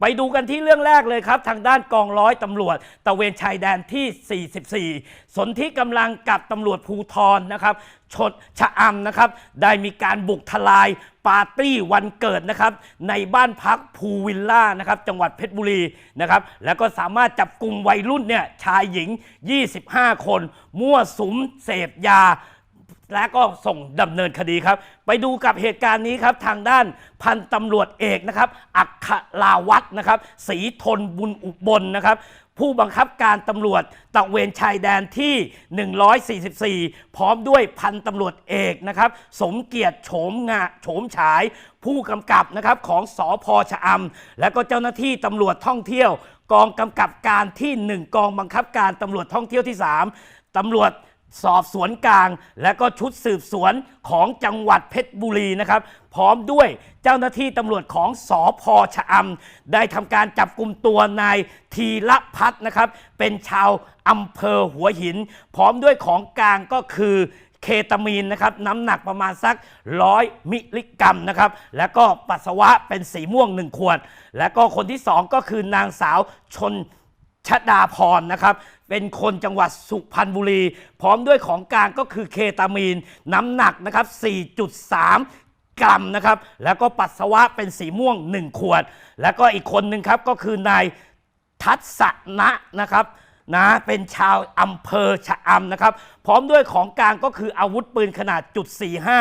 ไปดูกันที่เรื่องแรกเลยครับ ทางด้านกองร้อยตำรวจตะเวนชายแดนที่ 44 สนที่กำลังกับตำรวจภูทรนะครับชดชะอำนะครับ ได้มีการบุกทลายปาร์ตี้วันเกิดนะครับ ในบ้านพักภูวิลล่านะครับ จังหวัดเพชรบุรีนะครับ แล้วก็สามารถจับกลุ่มวัยรุ่นเนี่ยชายหญิง 25 คน มั่วสุมเสพยา และก็ส่งดำเนินคดีครับ ไปดูกับเหตุการณ์นี้ครับทางด้านพันตำรวจเอกนะครับ อัคลาวัฒน์นะครับศรีทนบุญอุบลนะครับ ผู้บังคับการตำรวจตระเวนชายแดนที่ 144 พร้อมด้วยพันตำรวจเอกนะครับ สมเกียรติโฉมงาโฉมฉาย ผู้กำกับนะครับของสอพชะอำและก็เจ้าหน้าที่ตำรวจท่องเที่ยว กองกำกับการที่ 1 กองบังคับการตำรวจท่องเที่ยวที่ 3ตำรวจ สอบสวนกลาง และก็ชุดสืบสวนของจังหวัดเพชรบุรีนะครับ พร้อมด้วยเจ้าหน้าที่ตำรวจของสอพชะอำได้ทำการจับกลุ่มตัวนายทีละพัฒน์นะครับ เป็นชาวอำเภอหัวหิน พร้อมด้วยของกลางก็คือเคตามีนนะครับน้ำหนักประมาณสักร้อยมิลลิกรัมนะครับ แล้วก็ปัสสาวะเป็นสีม่วง 1 ขวด แล้วก็คนที่ 2 ก็คือนางสาวชนชดาพรนะครับ เป็นคนจังหวัดสุพรรณบุรี พร้อมด้วยของกลางก็คือเคตามีน น้ำหนักนะครับ 4.3กรัมนะครับ แล้วก็ปัสสาวะเป็นสีม่วง 1 ขวด แล้วก็อีกคนหนึ่งครับก็คือนายทัศนะนะครับนะเป็นชาวอำเภอชะอำนะครับ พร้อมด้วยของกลางก็คืออาวุธปืนขนาดจุด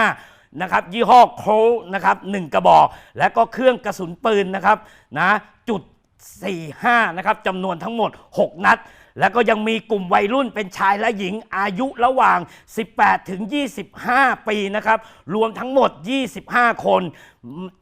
45นะครับยี่ห้อโคลนะครับหนึ่งกระบอก และก็เครื่องกระสุนปืนนะครับนะจุด45นะครับจำนวนทั้งหมด 6 นัด แล้วก็ยังมีกลุ่มวัยรุ่นเป็นชายและหญิงอายุระหว่าง 18 ถึง 25 ปีนะครับ รวมทั้งหมด 25 คน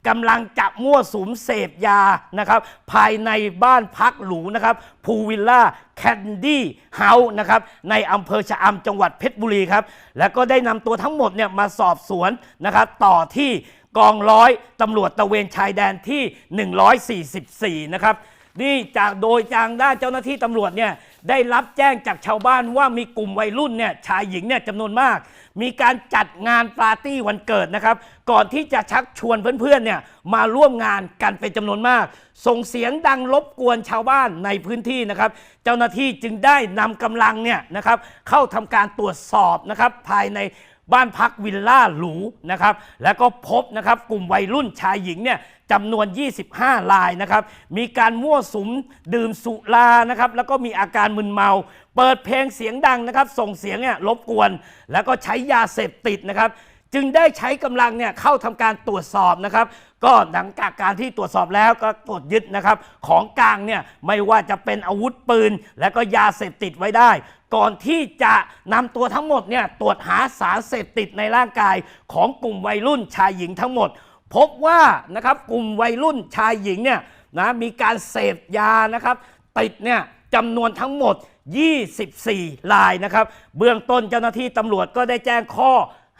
กำลังจะมั่วสุมเสพยานะครับ ภายในบ้านพักหรูนะครับพูวิลล่าแคนดี้เฮาส์นะครับในอำเภอชะอำจังหวัดเพชรบุรีครับ แล้วก็ได้นำตัวทั้งหมดเนี่ยมาสอบสวนนะครับต่อที่กองร้อยตำรวจตระเวนชายแดนที่ 144 นะครับ นี่จากโดยจางด้านเจ้าหน้าที่ตำรวจเนี่ยได้รับแจ้งจากชาวบ้านว่ามีกลุ่มวัยรุ่นเนี่ยชายหญิงเนี่ยจำนวนมาก มีการจัดงานปาร์ตี้วันเกิดนะครับ ก่อนที่จะชักชวนเพื่อนๆเนี่ยมาร่วมงานกันเป็นจำนวนมาก ส่งเสียงดังรบกวนชาวบ้านในพื้นที่นะครับ เจ้าหน้าที่จึงได้นำกำลังเนี่ยนะครับเข้าทำการตรวจสอบนะครับภายใน บ้านพักวิลล่าหรูนะครับแล้วก็พบนะครับกลุ่มวัยรุ่นชายหญิงเนี่ยจำนวน 25 รายนะครับมีการมั่วสุมดื่มสุรานะครับแล้วก็มีอาการมึนเมา เปิดเพลงเสียงดังนะครับส่งเสียงเนี่ยรบกวน แล้วก็ใช้ยาเสพติดนะครับ จึงได้ใช้กำลังเนี่ยเข้าทำการตรวจสอบนะครับ ก็หลังจากการที่ตรวจสอบแล้วก็ตรวจยึดนะครับ ของกลางเนี่ยไม่ว่าจะเป็นอาวุธปืน และก็ยาเสพติดไว้ได้ ก่อนที่จะนำตัวทั้งหมดเนี่ยตรวจหาสารเสพติดในร่างกายของกลุ่มวัยรุ่นชายหญิงทั้งหมด พบว่านะครับกลุ่มวัยรุ่นชายหญิงเนี่ยนะมีการเสพยานะครับติดเนี่ยจำนวนทั้งหมด 24รายนะครับ เบื้องต้นเจ้าหน้าที่ตำรวจก็ได้แจ้งข้อ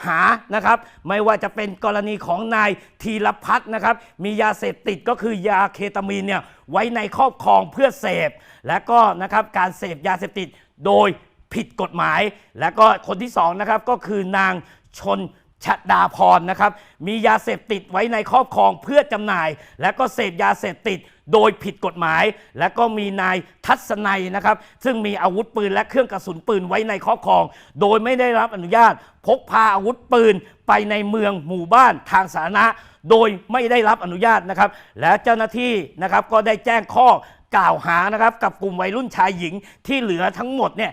หานะครับ ไม่ว่าจะเป็นกรณีของนายธีรพัฒน์นะครับ มียาเสพติดก็คือยาเคตามีนเนี่ยไว้ในครอบครองเพื่อเสพ และก็นะครับการเสพยาเสพติดโดยผิดกฎหมาย และก็คนที่สองนะครับก็คือนางชน ชดาพรนะครับ มียาเสพติดไว้ในครอบครองเพื่อจำหน่าย และก็เสพยาเสพติดโดยผิดกฎหมาย และก็มีนายทัศนัยนะครับ ซึ่งมีอาวุธปืนและเครื่องกระสุนปืนไว้ในครอบครอง โดยไม่ได้รับอนุญาต พกพาอาวุธปืนไปในเมืองหมู่บ้านทางสาธารณะ โดยไม่ได้รับอนุญาตนะครับ และเจ้าหน้าที่นะครับก็ได้แจ้งข้อกล่าวหานะครับกับกลุ่มวัยรุ่นชายหญิงที่เหลือทั้งหมดเนี่ย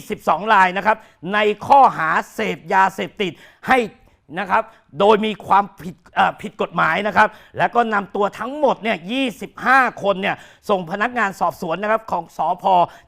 22 รายนะครับในข้อหาเสพยาเสพติดให้ นะครับ โดยมีความผิดผิดกฎหมายนะครับ แล้วก็นำตัวทั้งหมดเนี่ย 25 คนเนี่ย ส่งพนักงานสอบสวนนะครับของสอพ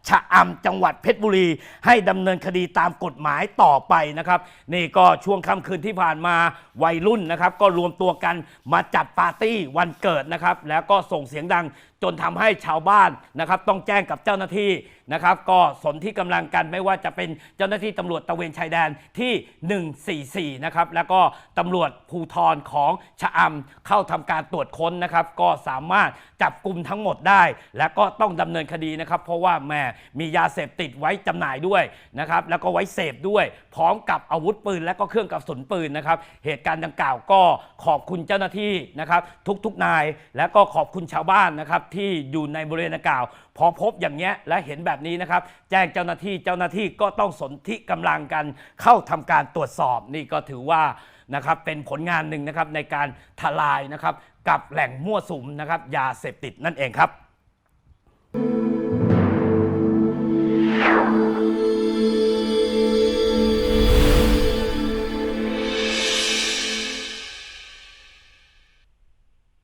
ชะอำจังหวัดเพชรบุรี ให้ดำเนินคดีตามกฎหมายต่อไปนะครับ นี่ก็ช่วงค่ำคืนที่ผ่านมาวัยรุ่นนะครับ ก็รวมตัวกันมาจัดปาร์ตี้วันเกิดนะครับ แล้วก็ส่งเสียงดังจนทำให้ชาวบ้านนะครับต้องแจ้งกับเจ้าหน้าที่นะครับ ก็สนที่กำลังกันไม่ว่าจะเป็นเจ้าหน้าที่ตำรวจตะเวนชายแดนที่ 144 นะครับแล้วก็ตำรวจำรวจภูทรของชะอำเข้าทำการตรวจค้นนะครับ ก็สามารถจับกลุ่มทั้งหมดได้ และก็ต้องดำเนินคดีนะครับ เพราะว่าแม่มียาเสพติดไว้จำหน่ายด้วยนะครับ แล้วก็ไว้เสพด้วย พร้อมกับอาวุธปืน และก็เครื่องกระสุนปืนนะครับ เหตุการณ์ดังกล่าวก็ขอบคุณเจ้าหน้าที่นะครับ ทุกๆนาย และก็ขอบคุณชาวบ้านนะครับที่อยู่ในบริเวณดังกล่าว พอพบอย่างเงี้ยและเห็นแบบนี้นะครับ แจ้งเจ้าหน้าที่เจ้าหน้าที่ก็ต้องสนธิกำลังกันเข้าทำการตรวจสอบนี่ก็ถือว่า นะครับเป็นผลงานหนึ่งนะครับในการทลายนะครับกับแหล่งมั่วสุมนะครับยาเสพติดนั่นเองครับ